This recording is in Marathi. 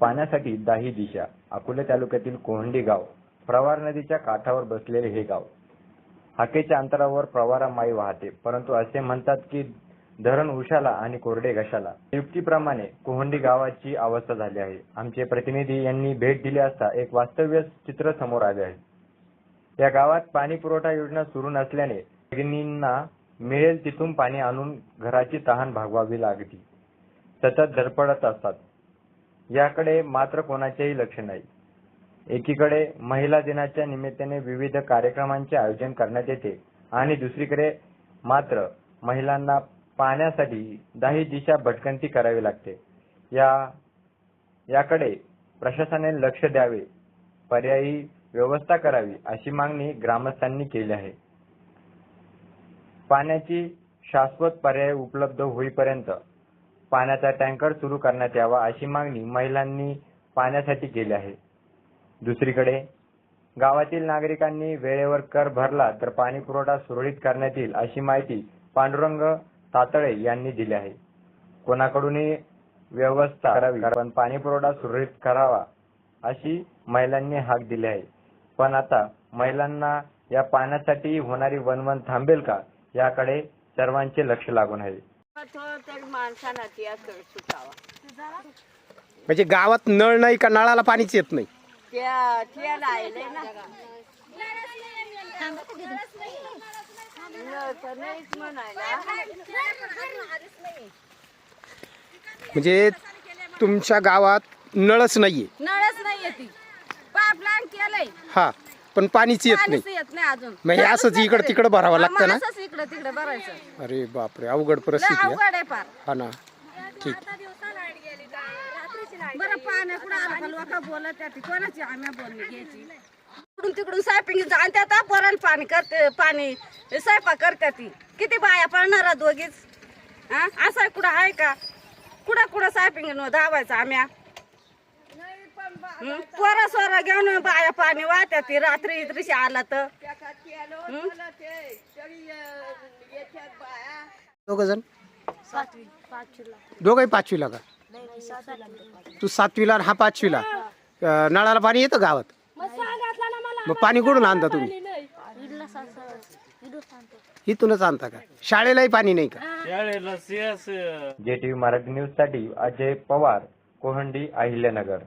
पाण्यासाठी दाही दिशा. अकोले तालुक्यातील कोहंडी गाव. प्रवार नदीच्या काठावर बसलेले हे गाव. हाकेच्या अंतरावर प्रवारा माई वाहते परंतु असे म्हणतात की धरण उशाला आणि कोरडे घशाला. युक्तीप्रमाणे कोहंडी गावाची अवस्था झाली आहे. आमचे प्रतिनिधी यांनी भेट दिली असता एक वास्तव्य चित्र समोर आले आहे. या गावात पाणी पुरवठा योजना सुरू नसल्याने भगिनींना मिळेल तिथून पाणी आणून घराची तहान भागवावी लागली सतत धडपडत असतात. याकडे मात्र कोणाचेही लक्ष नाही. एकीकडे महिला दिनाच्या निमित्ताने विविध कार्यक्रमांचे आयोजन करण्यात येते आणि दुसरीकडे मात्र महिलांना पाण्यासाठी दाही दिशा भटकंती करावी लागते. या याकडे प्रशासनाने लक्ष द्यावे पर्यायी व्यवस्था करावी अशी मागणी ग्रामस्थांनी केली आहे. पाण्याची शाश्वत पर्याय उपलब्ध होईपर्यंत पाण्याचा टँकर सुरू करण्यात यावा अशी मागणी महिलांनी पाण्यासाठी केली आहे. दुसरीकडे गावातील नागरिकांनी वेळेवर कर भरला तर पाणी पुरवठा सुरळीत करण्यात येईल अशी माहिती पांडुरंग तातळे यांनी दिली आहे. कोणाकडूनही व्यवस्था करावी पण पाणी पुरवठा सुरळीत करावा अशी महिलांनी हाक दिली आहे. पण आता महिलांना या पाण्यासाठी होणारी वनवन थांबेल का? याकडे सर्वांचे लक्ष लागून आहे. तो तर माणसाला त्या सुटावा. म्हणजे गावात नळ नाही का नळाला पाणीच येत नाही? त्या त्या लायले ना. न तर नाहीच म्हणायला. म्हणजे तुमच्या गावात नळच नाहीये? नळच नाही येते पाईपलाईन केलंय. हा पण पाणीच येत नाही. पाणीच येत नाही अजून. मग हे असंच इकडं तिकडं भरावं लागतं ना? असंच इकडं तिकडं भरायचं. अरे बापरे अवघड लय परिस्थिती आहे. अवघड आहे फार. हा ना. ठीक. बरं पाण्या कुठं आलं का लोक बोलत त्याची कोणाची आम्ही बोलणी घ्यायची? तिकडून पोराला पाणी करते पाणी स्वयंपाक करते ती. किती बाया पडणार दोघीच? हा असं कुठं आहे का? कुठं कुठं स्वयंपाक धावायचं आम्ही? पोरा सोरा घेऊन बाया पाणी वाहत्या ती रात्री इतरीशी आला तर? दोघ जण? दोघही पाचवीला का? तू सातवीला आणि हा पाचवीला. अं, नळाला पाणी येतं गावात? मग पाणी कुठून आणता तुम्ही? इथूनच आणता का? शाळेलाही पाणी नाही का? जे टीव्ही मराठी न्यूजसाठी अजय पवार कोहंडी अहिल्यानगर.